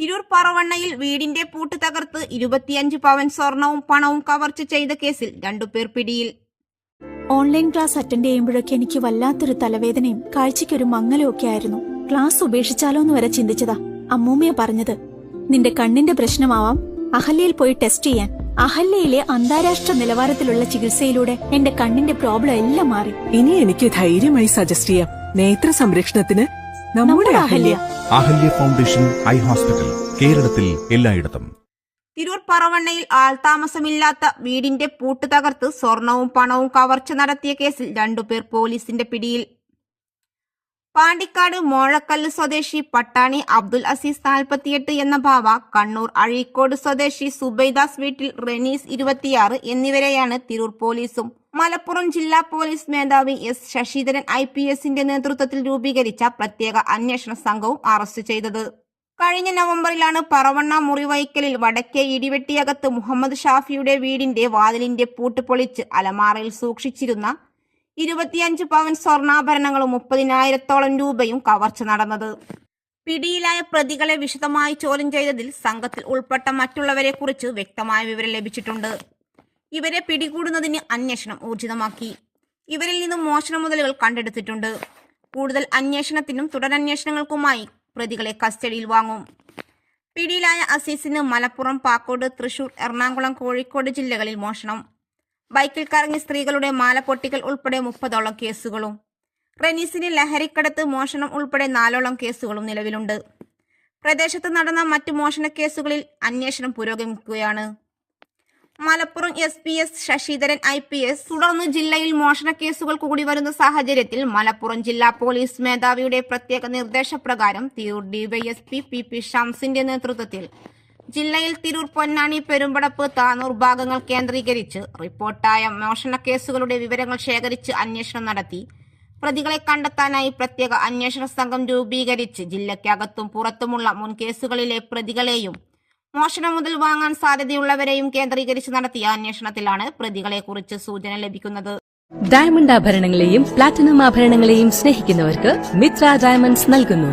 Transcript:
തിരൂർ പറവണ്ണയിൽ വീടിന്റെ പൂട്ട് തകർത്ത് ഇരുപത്തിയഞ്ച് പവൻ സ്വർണവും പണവും കവർച്ച ചെയ്ത കേസിൽ രണ്ടുപേർ പിടിയിൽ. ഓൺലൈൻ ക്ലാസ് അറ്റൻഡ് ചെയ്യുമ്പോഴൊക്കെ എനിക്ക് വല്ലാത്തൊരു തലവേദനയും കാഴ്ചയ്ക്കൊരു മങ്ങലും ഒക്കെ ആയിരുന്നു. ക്ലാസ് ഉപേക്ഷിച്ചാലോ എന്ന് വരെ ചിന്തിച്ചതാ. അമ്മൂമ്മയെ പറഞ്ഞത് നിന്റെ കണ്ണിന്റെ പ്രശ്നമാവാം. അഹല്യയിൽ പോയി ടെസ്റ്റ് ചെയ്യാൻ. അഹല്യയിലെ അന്താരാഷ്ട്ര നിലവാരത്തിലുള്ള ചികിത്സയിലൂടെ എന്റെ കണ്ണിന്റെ പ്രോബ്ലം എല്ലാം മാറി. ഇനി എനിക്ക് ധൈര്യമായി സജസ്റ്റ് ചെയ്യാം. നേത്ര സംരക്ഷണത്തിന് നമ്മുടെ Ahalya. Ahalya foundation eye hospital കേരളത്തിൽ എല്ലായിടത്തും. തിരൂർ പറവണ്ണയിൽ ആൾതാമസമില്ലാത്ത വീടിന്റെ പൂട്ട് തകർത്ത് സ്വർണവും പണവും കവർച്ച നടത്തിയ കേസിൽ രണ്ടുപേർ പോലീസിന്റെ പിടിയിൽ. പാണ്ടിക്കാട് മോഴക്കല്ല് സ്വദേശി പട്ടാണി അബ്ദുൽ അസീസ് നാൽപ്പത്തിയെട്ട് എന്ന ഭാവ കണ്ണൂർ അഴീക്കോട് സ്വദേശി സുബൈദാസ് വീട്ടിൽ റെനീസ് ഇരുപത്തിയാറ് എന്നിവരെയാണ് തിരൂർ പോലീസും മലപ്പുറം ജില്ലാ പോലീസ് മേധാവി എസ് ശശിധരൻ ഐ പി എസിന്റെ നേതൃത്വത്തിൽ രൂപീകരിച്ച പ്രത്യേക അന്വേഷണ സംഘവും അറസ്റ്റ് ചെയ്തത്. കഴിഞ്ഞ നവംബറിലാണ് പറവണ്ണ മുറിവൈക്കലിൽ വടക്കേ ഇടിവെട്ടിയകത്ത് മുഹമ്മദ് ഷാഫിയുടെ വീടിന്റെ വാതിലിന്റെ പൂട്ട് പൊളിച്ച് അലമാറയിൽ സൂക്ഷിച്ചിരുന്ന ഇരുപത്തിയഞ്ച് പവൻ സ്വർണാഭരണങ്ങളും മുപ്പതിനായിരത്തോളം രൂപയും കവർച്ച നടന്നത്. പിടിയിലായ പ്രതികളെ വിശദമായി ചോദ്യം ചെയ്തതിൽ സംഘത്തിൽ ഉൾപ്പെട്ട മറ്റുള്ളവരെ കുറിച്ച് വ്യക്തമായ വിവരം ലഭിച്ചിട്ടുണ്ട്. ഇവരെ പിടികൂടുന്നതിന് അന്വേഷണം ഊർജിതമാക്കി. ഇവരിൽ നിന്നും മോഷണ മുതലുകൾ കണ്ടെടുത്തിട്ടുണ്ട്. കൂടുതൽ അന്വേഷണത്തിനും തുടരന്വേഷണങ്ങൾക്കുമായി പ്രതികളെ കസ്റ്റഡിയിൽ വാങ്ങും. പിടിയിലായ അസീസിന് മലപ്പുറം പാക്കോട് തൃശൂർ എറണാകുളം കോഴിക്കോട് ജില്ലകളിൽ മോഷണം. ബൈക്കിൽ കറങ്ങി സ്ത്രീകളുടെ മാല പൊട്ടിക്കൽ ഉൾപ്പെടെ മുപ്പതോളം കേസുകളും. റെനീസിന് ലഹരിക്കടത്ത് മോഷണം ഉൾപ്പെടെ നാലോളം കേസുകളും നിലവിലുണ്ട്. പ്രദേശത്ത് നടന്ന മറ്റു മോഷണ കേസുകളിൽ അന്വേഷണം പുരോഗമിക്കുകയാണ്. Malappuram S P S Sasidharan I P S. തുടർന്ന് ജില്ലയിൽ മോഷണ കേസുകൾ കൂടി വരുന്ന സാഹചര്യത്തിൽ മലപ്പുറം ജില്ലാ പോലീസ് മേധാവിയുടെ പ്രത്യേക നിർദ്ദേശപ്രകാരം തിരൂർ ഡിവൈഎസ്പി പി പി ഷംസിന്റെ നേതൃത്വത്തിൽ ജില്ലയിൽ തിരൂർ പൊന്നാനി പെരുമ്പടപ്പ് താനൂർ ഭാഗങ്ങൾ കേന്ദ്രീകരിച്ച് റിപ്പോർട്ടായ മോഷണ കേസുകളുടെ വിവരങ്ങൾ ശേഖരിച്ച് അന്വേഷണം നടത്തി. പ്രതികളെ കണ്ടെത്താനായി പ്രത്യേക അന്വേഷണ സംഘം രൂപീകരിച്ച് ജില്ലയ്ക്കകത്തും പുറത്തുമുള്ള മുൻ കേസുകളിലെ പ്രതികളെയും മോഷണം മുതൽ വാങ്ങാൻ സാധ്യതയുള്ളവരെയും കേന്ദ്രീകരിച്ച് നടത്തിയ അന്വേഷണത്തിലാണ് പ്രതികളെക്കുറിച്ച് സൂചന ലഭിക്കുന്നത്. ഡയമണ്ട് ആഭരണങ്ങളെയും പ്ലാറ്റിനം ആഭരണങ്ങളെയും സ്നേഹിക്കുന്നവർക്ക് മിത്ര ഡയമണ്ട്സ് നൽകുന്നു.